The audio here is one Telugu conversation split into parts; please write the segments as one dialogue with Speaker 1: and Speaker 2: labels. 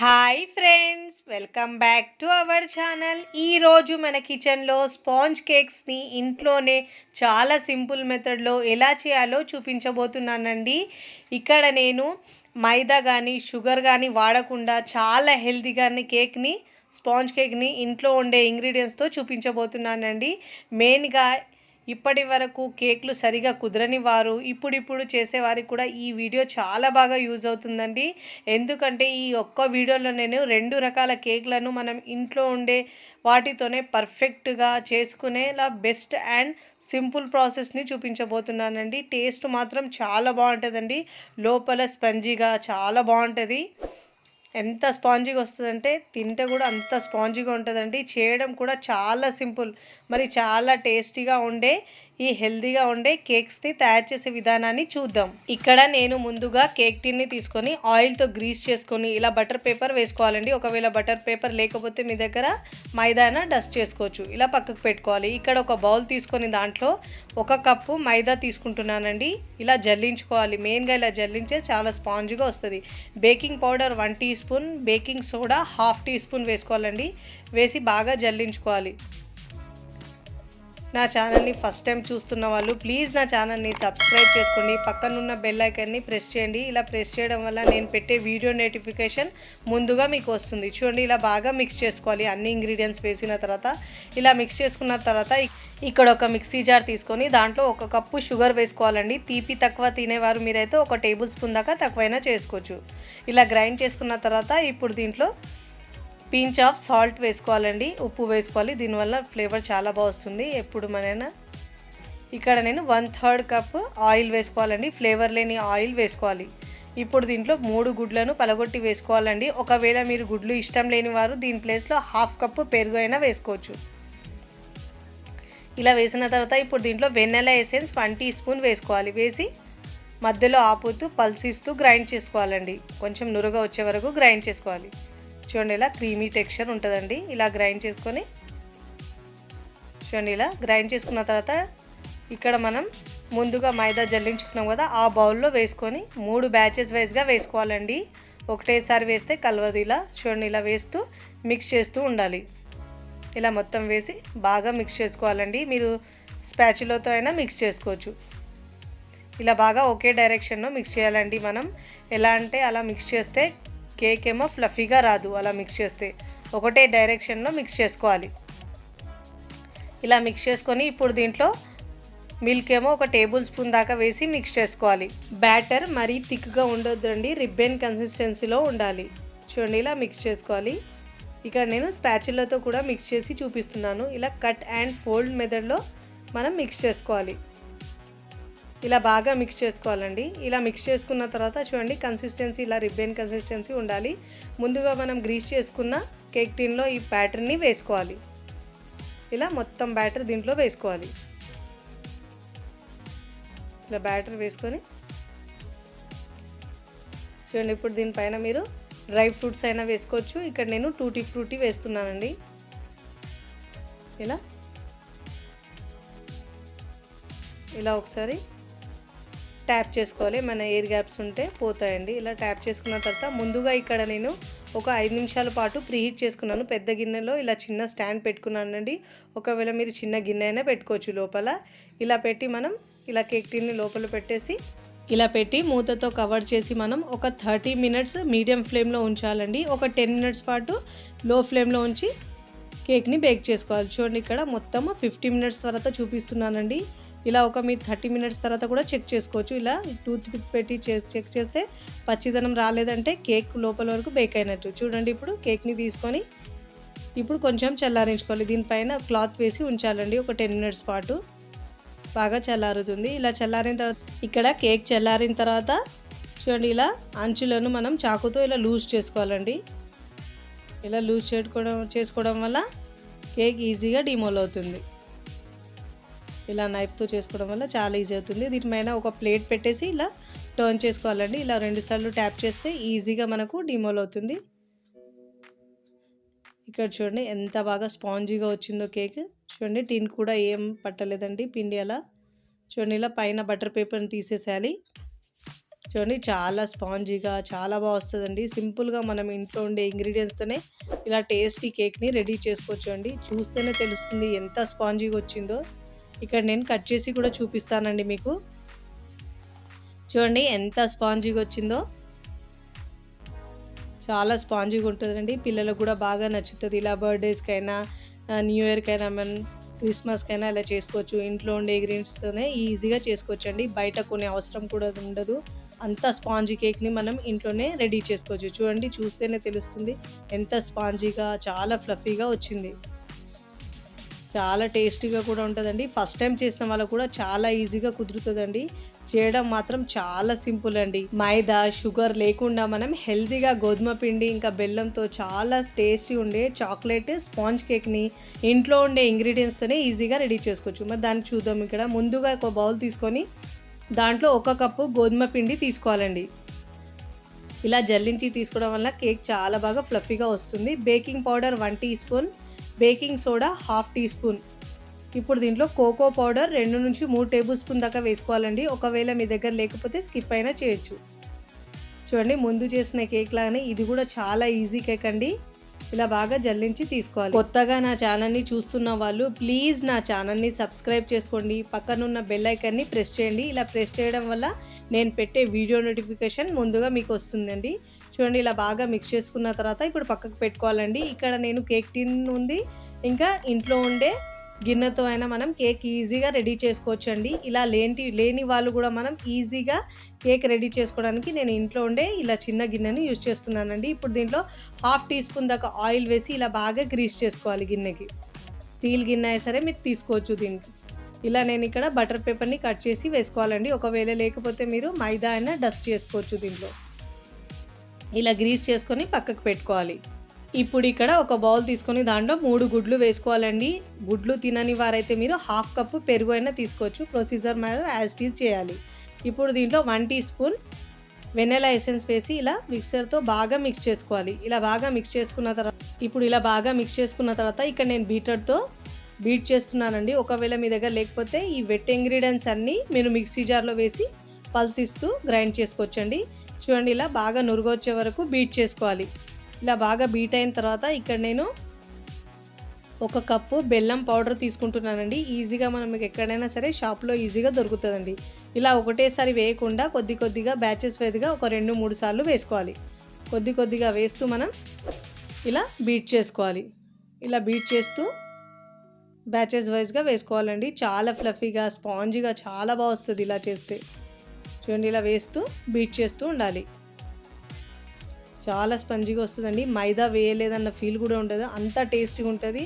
Speaker 1: Hi friends welcome back to our channel ఈరోజు మన కిచెన్లో స్పాంజ్ కేక్స్ని ఇంట్లోనే చాలా సింపుల్ మెథడ్లో ఎలా చేయాలో చూపించబోతున్నానండి. ఇక్కడ నేను మైదా కానీ షుగర్ కానీ వాడకుండా చాలా హెల్తీగానే కేక్ని స్పాంజ్ కేక్ని ఇంట్లో ఉండే ఇంగ్రీడియంట్స్తో చూపించబోతున్నానండి. మెయిన్గా ఇప్పటి వరకు కేక్లు సరిగా కుదరని వారు ఇప్పుడిప్పుడు చేసేవారికి కూడా ఈ వీడియో చాలా బాగా యూజ్ అవుతుందండి. ఎందుకంటే ఈ ఒక్క వీడియోలో నేను రెండు రకాల కేక్లను మనం ఇంట్లో ఉండే వాటితోనే పర్ఫెక్ట్గా చేసుకునేలా బెస్ట్ అండ్ సింపుల్ ప్రాసెస్ని చూపించబోతున్నానండి. టేస్ట్ మాత్రం చాలా బాగుంటుందండి. లోపల స్పంజీగా చాలా బాగుంటుంది. ఎంత స్పాంజీగా వస్తుందంటే తింటే కూడా అంత స్పాంజీగా ఉంటుందండి. చేయడం కూడా చాలా సింపుల్. మరి చాలా టేస్టీగా ఉండే ఈ హెల్దీగా ఉండే కేక్స్ని తయారు చేసే విధానాన్ని చూద్దాం. ఇక్కడ నేను ముందుగా కేక్ టిన్ని తీసుకొని ఆయిల్తో గ్రీస్ చేసుకొని ఇలా బటర్ పేపర్ వేసుకోవాలండి. ఒకవేళ బటర్ పేపర్ లేకపోతే మీ దగ్గర మైదాన డస్ట్ చేసుకోవచ్చు. ఇలా పక్కకు పెట్టుకోవాలి. ఇక్కడ ఒక బౌల్ తీసుకొని దాంట్లో ఒక కప్పు మైదా తీసుకుంటున్నానండి. ఇలా జల్లించుకోవాలి. మెయిన్గా ఇలా జల్లించే చాలా స్పాంజ్గా వస్తుంది. Baking powder one teaspoon baking soda half teaspoon వేసుకోవాలండి. వేసి బాగా జల్లించుకోవాలి. నా ఛానల్ని ఫస్ట్ టైం చూస్తున్న వాళ్ళు ప్లీజ్ నా ఛానల్ని సబ్స్క్రైబ్ చేసుకోండి పక్కనున్న బెల్ ఐకన్ని ప్రెస్ చేయండి. ఇలా ప్రెస్ చేయడం వల్ల నేను పెట్టే వీడియో నోటిఫికేషన్ ముందుగా మీకు వస్తుంది. చూడండి ఇలా బాగా మిక్స్ చేసుకోవాలి. అన్ని ఇంగ్రీడియంట్స్ వేసిన తర్వాత ఇలా మిక్స్ చేసుకున్న తర్వాత ఇక్కడ ఒక మిక్సీ జార్ తీసుకొని దాంట్లో ఒక కప్పు షుగర్ వేసుకోవాలండి. తీపి తక్కువ తినేవారు మీరైతే ఒక టేబుల్ స్పూన్ దాకా తక్కువైనా చేసుకోవచ్చు. ఇలా గ్రైండ్ చేసుకున్న తర్వాత ఇప్పుడు దీంట్లో పించ్ ఆఫ్ సాల్ట్ వేసుకోవాలండి ఉప్పు వేసుకోవాలి. దీనివల్ల ఫ్లేవర్ చాలా బాగా వస్తుంది. ఎప్పుడు మన ఇక్కడ నేను వన్ థర్డ్ కప్ ఆయిల్ వేసుకోవాలండి. ఫ్లేవర్ లేని ఆయిల్ వేసుకోవాలి. ఇప్పుడు దీంట్లో మూడు గుడ్లను పలగొట్టి వేసుకోవాలండి. ఒకవేళ మీరు గుడ్లు ఇష్టం లేని వారు దీని ప్లేస్లో హాఫ్ కప్పు పెరుగు అయినా వేసుకోవచ్చు. ఇలా వేసిన తర్వాత ఇప్పుడు దీంట్లో vanilla essence one teaspoon వేసుకోవాలి. వేసి మధ్యలో ఆపుతూ పల్సిస్తూ గ్రైండ్ చేసుకోవాలండి. కొంచెం నురగ వచ్చే వరకు గ్రైండ్ చేసుకోవాలి. చూడండి ఇలా క్రీమీ టెక్స్చర్ ఉంటుందండి. ఇలా గ్రైండ్ చేసుకొని చూడండి ఇలా గ్రైండ్ చేసుకున్న తర్వాత ఇక్కడ మనం ముందుగా మైదా జల్లించుకున్నాం కదా ఆ బౌల్లో వేసుకొని మూడు బ్యాచెస్ వైజ్గా వేసుకోవాలండి. ఒకటేసారి వేస్తే కలవదు. ఇలా చూడండి ఇలా వేస్తూ మిక్స్ చేస్తూ ఉండాలి. ఇలా మొత్తం వేసి బాగా మిక్స్ చేసుకోవాలండి. మీరు స్పాచులతో అయినా మిక్స్ చేసుకోవచ్చు. ఇలా బాగా ఒకే డైరెక్షన్లో మిక్స్ చేయాలండి మనం. ఎలా అంటే అలా మిక్స్ చేస్తే కేక్ ఏమో ఫ్లఫీగా రాదు అలా మిక్స్ చేస్తే. ఒకటే డైరెక్షన్లో మిక్స్ చేసుకోవాలి. ఇలా మిక్స్ చేసుకొని ఇప్పుడు దీంట్లో మిల్క్ ఏమో ఒక టేబుల్ స్పూన్ దాకా వేసి మిక్స్ చేసుకోవాలి. బ్యాటర్ మరీ థిక్గా ఉండొద్దండి రిబ్బెన్ కన్సిస్టెన్సీలో ఉండాలి. చూడండి ఇలా మిక్స్ చేసుకోవాలి. ఇక్కడ నేను స్పాచులతో కూడా మిక్స్ చేసి చూపిస్తున్నాను. ఇలా కట్ అండ్ ఫోల్డ్ మెథడ్లో మనం మిక్స్ చేసుకోవాలి. ఇలా బాగా మిక్స్ చేసుకోవాలండి. ఇలా మిక్స్ చేసుకున్న తర్వాత చూడండి కన్సిస్టెన్సీ ఇలా రిబ్బెన్ కన్సిస్టెన్సీ ఉండాలి. ముందుగా మనం గ్రీస్ చేసుకున్న కేక్ టిన్లో ఈ బ్యాటర్ని వేసుకోవాలి. ఇలా మొత్తం బ్యాటర్ దీంట్లో వేసుకోవాలి. ఇలా బ్యాటర్ వేసుకొని చూడండి ఇప్పుడు దీనిపైన మీరు డ్రై ఫ్రూట్స్ అయినా వేసుకోవచ్చు. ఇక్కడ నేను టూటీ ఫ్రూటీ వేస్తున్నానండి. ఇలా. ఇలా ఒకసారి ట్యాప్ చేసుకోవాలి. మన ఎయిర్ గ్యాప్స్ ఉంటే పోతాయండి. ఇలా ట్యాప్ చేసుకున్న తర్వాత ముందుగా ఇక్కడ నేను ఒక ఐదు నిమిషాల పాటు ప్రీహీట్ చేసుకున్నాను. పెద్ద గిన్నెలో ఇలా చిన్న స్టాండ్ పెట్టుకున్నానండి. ఒకవేళ మీరు చిన్న గిన్నె అయినా పెట్టుకోవచ్చు లోపల. ఇలా పెట్టి మనం ఇలా కేక్ టిన్ని లోపల పెట్టేసి ఇలా పెట్టి మూతతో కవర్ చేసి మనం ఒక థర్టీ మినిట్స్ మీడియం ఫ్లేమ్లో ఉంచాలండి. ఒక టెన్ మినిట్స్ పాటు లో ఫ్లేమ్లో ఉంచి కేక్ని బేక్ చేసుకోవాలి. చూడండి ఇక్కడ మొత్తం ఫిఫ్టీ మినిట్స్ తర్వాత చూపిస్తున్నానండి. ఇలా ఒక మీరు థర్టీ మినిట్స్ తర్వాత కూడా చెక్ చేసుకోవచ్చు. ఇలా టూత్ పిక్ పెట్టి చెక్ చేస్తే పచ్చిదనం రాలేదంటే కేక్ లోపల వరకు బేక్ అయినట్టు. చూడండి ఇప్పుడు కేక్ని తీసుకొని ఇప్పుడు కొంచెం చల్లారించుకోవాలి. దీనిపైన క్లాత్ వేసి ఉంచాలండి ఒక టెన్ మినిట్స్ పాటు. బాగా చల్లారుతుంది. ఇలా చల్లారిన తర్వాత ఇక్కడ కేక్ చల్లారిన తర్వాత చూడండి ఇలా అంచులను మనం చాకుతో ఇలా లూజ్ చేసుకోవాలండి. ఇలా లూజ్ చేసుకోవడం చేసుకోవడం వల్ల కేక్ ఈజీగా డిమోల్ అవుతుంది. ఇలా నైఫ్తో చేసుకోవడం వల్ల చాలా ఈజీ అవుతుంది. దీనిపైన ఒక ప్లేట్ పెట్టేసి ఇలా టర్న్ చేసుకోవాలండి. ఇలా రెండుసార్లు ట్యాప్ చేస్తే ఈజీగా మనకు డిమోల్ అవుతుంది. ఇక్కడ చూడండి ఎంత బాగా స్పాంజీగా వచ్చిందో కేక్ చూడండి టిన్ కూడా ఏం పట్టలేదండి పిండి అలా. చూడండి ఇలా పైన బటర్ పేపర్ని తీసేసేయాలి. చూడండి చాలా స్పాంజీగా చాలా బాగా వస్తుందండి. సింపుల్గా మనం ఇంట్లో ఉండే ఇంగ్రీడియంట్స్తోనే ఇలా టేస్టీ కేక్ని రెడీ చేసుకోవచ్చు అండి. చూస్తేనే తెలుస్తుంది ఎంత స్పాంజీగా వచ్చిందో. ఇక్కడ నేను కట్ చేసి కూడా చూపిస్తానండి మీకు. చూడండి ఎంత స్పాంజీగా వచ్చిందో. చాలా స్పాంజీగా ఉంటుందండి. పిల్లలకు కూడా బాగా నచ్చుతుంది. ఇలా బర్త్డేస్కైనా న్యూ ఇయర్కైనా మనం క్రిస్మస్కైనా ఇలా చేసుకోవచ్చు. ఇంట్లో ఉండే ఇంగ్రీడియంట్స్తోనే ఈజీగా చేసుకోవచ్చు అండి బయట కొనే అవసరం కూడా ఉండదు. అంత స్పాంజీ కేక్ని మనం ఇంట్లోనే రెడీ చేసుకోవచ్చు. చూడండి చూస్తేనే తెలుస్తుంది. ఎంత స్పాంజీగా చాలా ఫ్లఫీగా వచ్చింది. చాలా టేస్టీగా కూడా ఉంటుందండి. ఫస్ట్ టైం చేసిన వాళ్ళకు కూడా చాలా ఈజీగా కుదురుతుందండి. చేయడం మాత్రం చాలా సింపుల్ అండి. మైదా షుగర్ లేకుండా మనం హెల్తీగా గోధుమ పిండి ఇంకా బెల్లంతో చాలా టేస్టీ ఉండే చాక్లెట్ స్పాంజ్ కేక్ని ఇంట్లో ఉండే ఇంగ్రీడియంట్స్తోనే ఈజీగా రెడీ చేసుకోవచ్చు. మరి దాన్ని చూద్దాం ఇక్కడ. ముందుగా ఒక బౌల్ తీసుకొని దాంట్లో ఒక కప్పు గోధుమ పిండి తీసుకోవాలండి. ఇలా జల్లించి తీసుకోవడం వల్ల కేక్ చాలా బాగా ఫ్లఫీగా వస్తుంది. Baking powder one teaspoon baking soda half teaspoon. ఇప్పుడు దీంట్లో కోకో పౌడర్ రెండు నుంచి మూడు టేబుల్ స్పూన్ దాకా వేసుకోవాలండి. ఒకవేళ మీ దగ్గర లేకపోతే స్కిప్ అయినా చేయొచ్చు. చూడండి ముందు చేసిన కేక్ లాగానే ఇది కూడా చాలా ఈజీ కేక్ అండి. ఇలా బాగా జల్లించి తీసుకోవాలి. కొత్తగా నా ఛానల్ని చూస్తున్న వాళ్ళు ప్లీజ్ నా ఛానల్ని సబ్స్క్రైబ్ చేసుకోండి. పక్కనున్న బెల్ ఐకన్ని ప్రెస్ చేయండి. ఇలా ప్రెస్ చేయడం వల్ల నేను పెట్టే వీడియో నోటిఫికేషన్ ముందుగా మీకు వస్తుందండి. చూడండి ఇలా బాగా మిక్స్ చేసుకున్న తర్వాత ఇప్పుడు పక్కకు పెట్టుకోవాలండి. ఇక్కడ నేను కేక్ టిన్ ఉంది. ఇంకా ఇంట్లో ఉండే గిన్నెతో అయినా మనం కేక్ ఈజీగా రెడీ చేసుకోవచ్చండి. ఇలా లేని లేని వాళ్ళు కూడా మనం ఈజీగా కేక్ రెడీ చేసుకోవడానికి నేను ఇంట్లో ఉండే ఇలా చిన్న గిన్నెను యూజ్ చేస్తున్నానండి. ఇప్పుడు దీంట్లో హాఫ్ టీ స్పూన్ దాకా ఆయిల్ వేసి ఇలా బాగా గ్రీస్ చేసుకోవాలి గిన్నెకి. స్టీల్ గిన్నె అయినా సరే మీరు తీసుకోవచ్చు దీనికి. ఇలా నేను ఇక్కడ బటర్ పేపర్ని కట్ చేసి వేసుకోవాలండి. ఒకవేళ లేకపోతే మీరు మైదా అయినా డస్ట్ చేసుకోవచ్చు దీంట్లో. ఇలా గ్రీస్ చేసుకొని పక్కకు పెట్టుకోవాలి. ఇప్పుడు ఇక్కడ ఒక బౌల్ తీసుకొని దాంట్లో మూడు గుడ్లు వేసుకోవాలండి. గుడ్లు తినని వారైతే మీరు హాఫ్ కప్పు పెరుగు అయినా తీసుకోవచ్చు. ప్రొసీజర్ మీద యాజ్ టీజ్ చేయాలి. ఇప్పుడు దీంట్లో one teaspoon vanilla essence వేసి ఇలా మిక్సర్తో బాగా మిక్స్ చేసుకోవాలి. ఇలా బాగా మిక్స్ చేసుకున్న తర్వాత ఇప్పుడు ఇలా బాగా మిక్స్ చేసుకున్న తర్వాత ఇక్కడ నేను బీటర్తో బీట్ చేస్తున్నానండి. ఒకవేళ మీ దగ్గర లేకపోతే ఈ వెట్ ఇంగ్రీడియంట్స్ అన్నీ మీరు మిక్సీ జార్లో వేసి పల్స్ ఇస్తూ గ్రైండ్ చేసుకోవచ్చండి. చూడండి ఇలా బాగా నురుగొచ్చే వరకు బీట్ చేసుకోవాలి. ఇలా బాగా బీట్ అయిన తర్వాత ఇక్కడ నేను ఒక కప్పు బెల్లం పౌడర్ తీసుకుంటున్నానండి. ఈజీగా మనం మీకు ఎక్కడైనా సరే షాప్లో ఈజీగా దొరుకుతుందండి. ఇలా ఒకటేసారి వేయకుండా కొద్ది కొద్దిగా బ్యాచెస్ వేదిగా ఒక రెండు మూడు సార్లు వేసుకోవాలి. కొద్ది కొద్దిగా వేస్తూ మనం ఇలా బీట్ చేసుకోవాలి. ఇలా బీట్ చేస్తూ బ్యాచెస్ వైజ్గా వేసుకోవాలండి. చాలా ఫ్లఫీగా స్పాంజీగా చాలా బాగా వస్తుంది ఇలా చేస్తే. చూడండి ఇలా వేస్తూ బీట్ చేస్తూ ఉండాలి. చాలా స్పంజీగా వస్తుందండి. మైదా వేయలేదన్న ఫీల్ కూడా ఉండదు. అంత టేస్టీగా ఉంటుంది.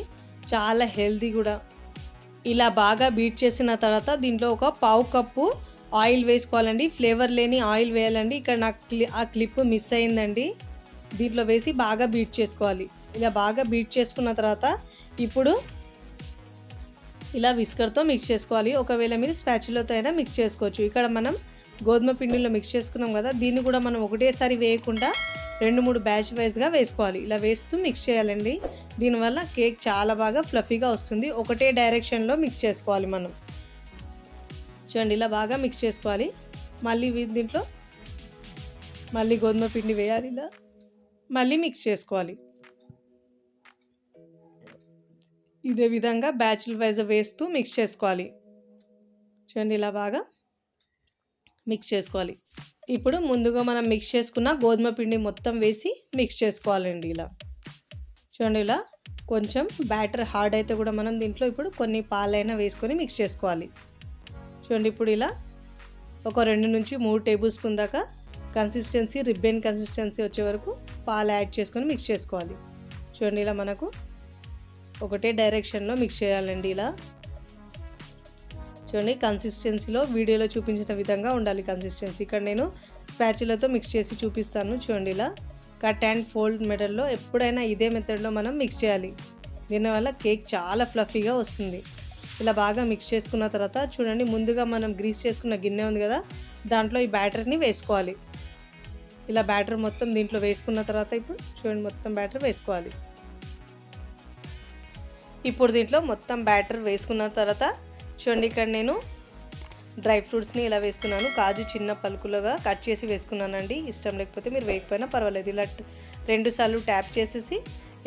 Speaker 1: చాలా హెల్దీ కూడా. ఇలా బాగా బీట్ చేసిన తర్వాత దీంట్లో ఒక పావు కప్పు ఆయిల్ వేసుకోవాలండి. ఫ్లేవర్ లేని ఆయిల్ వేయాలండి. ఇక్కడ నాకు క్లి ఆ క్లిప్ మిస్ అయిందండి. దీంట్లో వేసి బాగా బీట్ చేసుకోవాలి. ఇలా బాగా బీట్ చేసుకున్న తర్వాత ఇప్పుడు ఇలా విస్కర్తో మిక్స్ చేసుకోవాలి. ఒకవేళ మీరు స్పాచులతో అయినా మిక్స్ చేసుకోవచ్చు. ఇక్కడ మనం గోధుమ పిండిలో మిక్స్ చేసుకున్నాం కదా దీన్ని కూడా మనం ఒకటేసారి వేయకుండా రెండు మూడు బ్యాచ్ వైజ్గా వేసుకోవాలి. ఇలా వేస్తూ మిక్స్ చేయాలండి. దీనివల్ల కేక్ చాలా బాగా ఫ్లఫీగా వస్తుంది. ఒకటే డైరెక్షన్లో మిక్స్ చేసుకోవాలి మనం. చూడండి ఇలా బాగా మిక్స్ చేసుకోవాలి. మళ్ళీ దీంట్లో మళ్ళీ గోధుమ పిండి వేయాలి ఇలా. మళ్ళీ మిక్స్ చేసుకోవాలి. ఇదే విధంగా బ్యాచ్ల వైజ్ వేస్తూ మిక్స్ చేసుకోవాలి. చూడండి ఇలా బాగా మిక్స్ చేసుకోవాలి. ఇప్పుడు ముందుగా మనం మిక్స్ చేసుకున్న గోధుమ పిండి మొత్తం వేసి మిక్స్ చేసుకోవాలండి ఇలా. చూడండి ఇలా కొంచెం బ్యాటర్ హార్డ్ అయితే కూడా మనం దీంట్లో ఇప్పుడు కొన్ని పాలైనా వేసుకొని మిక్స్ చేసుకోవాలి. చూడండి ఇప్పుడు ఇలా ఒక రెండు నుంచి మూడు టేబుల్ స్పూన్ దాకా కన్సిస్టెన్సీ రిబ్బెన్ కన్సిస్టెన్సీ వచ్చే వరకు పాలు యాడ్ చేసుకొని మిక్స్ చేసుకోవాలి. చూడండి ఇలా మనకు ఒకటే డైరెక్షన్లో మిక్స్ చేయాలండి ఇలా. చూడండి కన్సిస్టెన్సీలో వీడియోలో చూపించిన విధంగా ఉండాలి కన్సిస్టెన్సీ ఇక్కడ నేను స్పాచులతో మిక్స్ చేసి చూపిస్తాను చూడండి ఇలా. కట్ అండ్ ఫోల్డ్ మెడల్లో ఎప్పుడైనా ఇదే మెథడ్లో మనం మిక్స్ చేయాలి. దీనివల్ల కేక్ చాలా ఫ్లఫీగా వస్తుంది. ఇలా బాగా మిక్స్ చేసుకున్న తర్వాత చూడండి ముందుగా మనం గ్రీస్ చేసుకున్న గిన్నె ఉంది కదా దాంట్లో ఈ బ్యాటర్ని వేసుకోవాలి. ఇలా బ్యాటర్ మొత్తం దీంట్లో వేసుకున్న తర్వాత ఇప్పుడు చూడండి మొత్తం బ్యాటర్ వేసుకోవాలి. ఇప్పుడు దీంట్లో మొత్తం బ్యాటర్ వేసుకున్న తర్వాత చూడండి ఇక్కడ నేను డ్రై ఫ్రూట్స్ని ఇలా వేస్తున్నాను. కాజు చిన్న పలుకులుగా కట్ చేసి వేసుకున్నానండి. ఇష్టం లేకపోతే మీరు వేయకపోయినా పర్వాలేదు. ఇలా రెండుసార్లు ట్యాప్ చేసేసి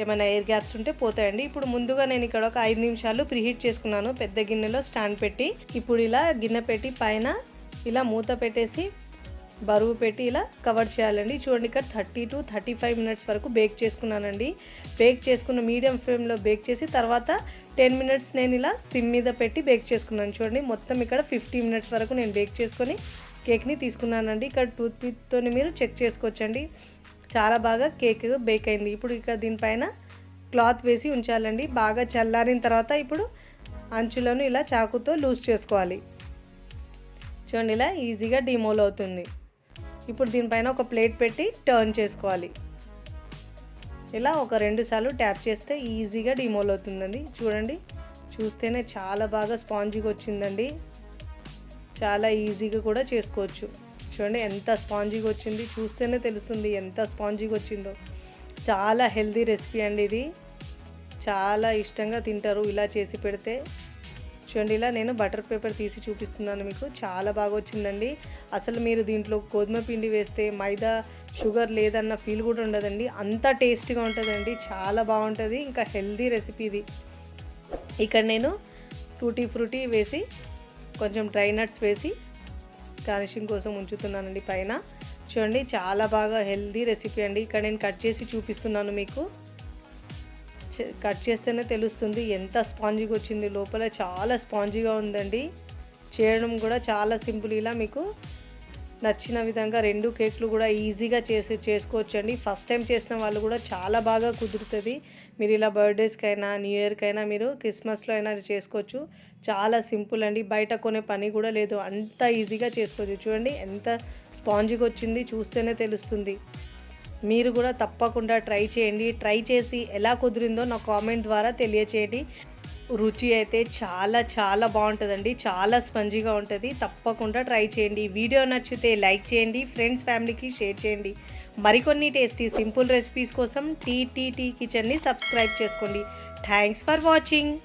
Speaker 1: ఏమైనా ఎయిర్ గ్యాప్స్ ఉంటే పోతాయండి. ఇప్పుడు ముందుగా నేను ఇక్కడ ఒక ఐదు నిమిషాలు ప్రీహీట్ చేసుకున్నాను. పెద్ద గిన్నెలో స్టాండ్ పెట్టి ఇప్పుడు ఇలా గిన్నె పెట్టి పైన ఇలా మూత పెట్టేసి బరువు పెట్టి ఇలా కవర్ చేయాలండి. చూడండి ఇక్కడ thirty to thirty five minutes వరకు బేక్ చేసుకున్నానండి. బేక్ చేసుకున్న మీడియం ఫ్లేమ్లో బేక్ చేసి తర్వాత టెన్ మినిట్స్ నేను ఇలా సిమ్ మీద పెట్టి బేక్ చేసుకున్నాను చూడండి. మొత్తం ఇక్కడ ఫిఫ్టీ మినిట్స్ వరకు నేను బేక్ చేసుకొని కేక్ని తీసుకున్నానండి. ఇక్కడ టూత్ పిక్తో మీరు చెక్ చేసుకోవచ్చండి. చాలా బాగా కేక్ బేక్ అయింది. ఇప్పుడు ఇక్కడ దీనిపైన క్లాత్ వేసి ఉంచాలండి. బాగా చల్లారిన తర్వాత ఇప్పుడు అంచులను ఇలా చాకుతో లూజ్ చేసుకోవాలి. చూడండి ఇలా ఈజీగా డిమోల్ అవుతుంది. ఇప్పుడు దీనిపైన ఒక ప్లేట్ పెట్టి టర్న్ చేసుకోవాలి. ఇలా ఒక రెండు సార్లు ట్యాప్ చేస్తే ఈజీగా డిమోల్ అవుతుందండి. చూడండి చూస్తేనే చాలా బాగా స్పాంజీగా వచ్చిందండి. చాలా ఈజీగా కూడా చేసుకోవచ్చు. చూడండి ఎంత స్పాంజీగా వచ్చింది. చూస్తేనే తెలుస్తుంది ఎంత స్పాంజీగా వచ్చిందో. చాలా హెల్దీ రెసిపీ అండి ఇది. చాలా ఇష్టంగా తింటారు ఇలా చేసి పెడితే. చూడండి ఇలా నేను బటర్ పేపర్ తీసి చూపిస్తున్నాను మీకు. చాలా బాగా వచ్చిందండి. అసలు మీరు దీంట్లో గోధుమ పిండి వేస్తే మైదా షుగర్ లేదన్న ఫీల్ కూడా ఉండదండి. అంత టేస్టీగా ఉంటుందండి. చాలా బాగుంటుంది. ఇంకా హెల్దీ రెసిపీ ఇది. ఇక్కడ నేను టూటీ ఫ్రూటీ వేసి కొంచెం డ్రై నట్స్ వేసి గార్నిషింగ్ కోసం ఉంచుతున్నానండి పైన. చూడండి చాలా బాగా హెల్దీ రెసిపీ అండి. ఇక్కడ నేను కట్ చేసి చూపిస్తున్నాను మీకు. కట్ చేస్తేనే తెలుస్తుంది ఎంత స్పాంజీగా వచ్చింది. లోపల చాలా స్పాంజీగా ఉందండి. చేయడం కూడా చాలా సింపుల్. ఇలా మీకు నచ్చిన విధంగా రెండు కేక్లు కూడా ఈజీగా చేసి చేసుకోవచ్చండి. ఫస్ట్ టైం చేసిన వాళ్ళు కూడా చాలా బాగా కుదురుతుంది. మీరు ఇలా బర్త్డేస్కైనా న్యూ ఇయర్కైనా మీరు క్రిస్మస్లో అయినా చేసుకోవచ్చు. చాలా సింపుల్ అండి. బయట కొనే పని కూడా లేదు. అంత ఈజీగా చేసుకోవచ్చు. చూడండి ఎంత స్పాంజిగా వచ్చింది. చూస్తేనే తెలుస్తుంది. మీరు కూడా తప్పకుండా ట్రై చేయండి. ట్రై చేసి ఎలా కుదిరిందో నా కామెంట్ ద్వారా తెలియచేయండి. రుచి అయితే చాలా చాలా బాగుంటుందండి. చాలా స్పంజీగా ఉంటుంది. తప్పకుండా ట్రై చేయండి. వీడియో నచ్చితే లైక్ చేయండి. ఫ్రెండ్స్ ఫ్యామిలీకి షేర్ చేయండి. మరికొన్ని టేస్టీ సింపుల్ రెసిపీస్ కోసం టీటీటీ కిచెన్ని సబ్స్క్రైబ్ చేసుకోండి. Thanks for watching.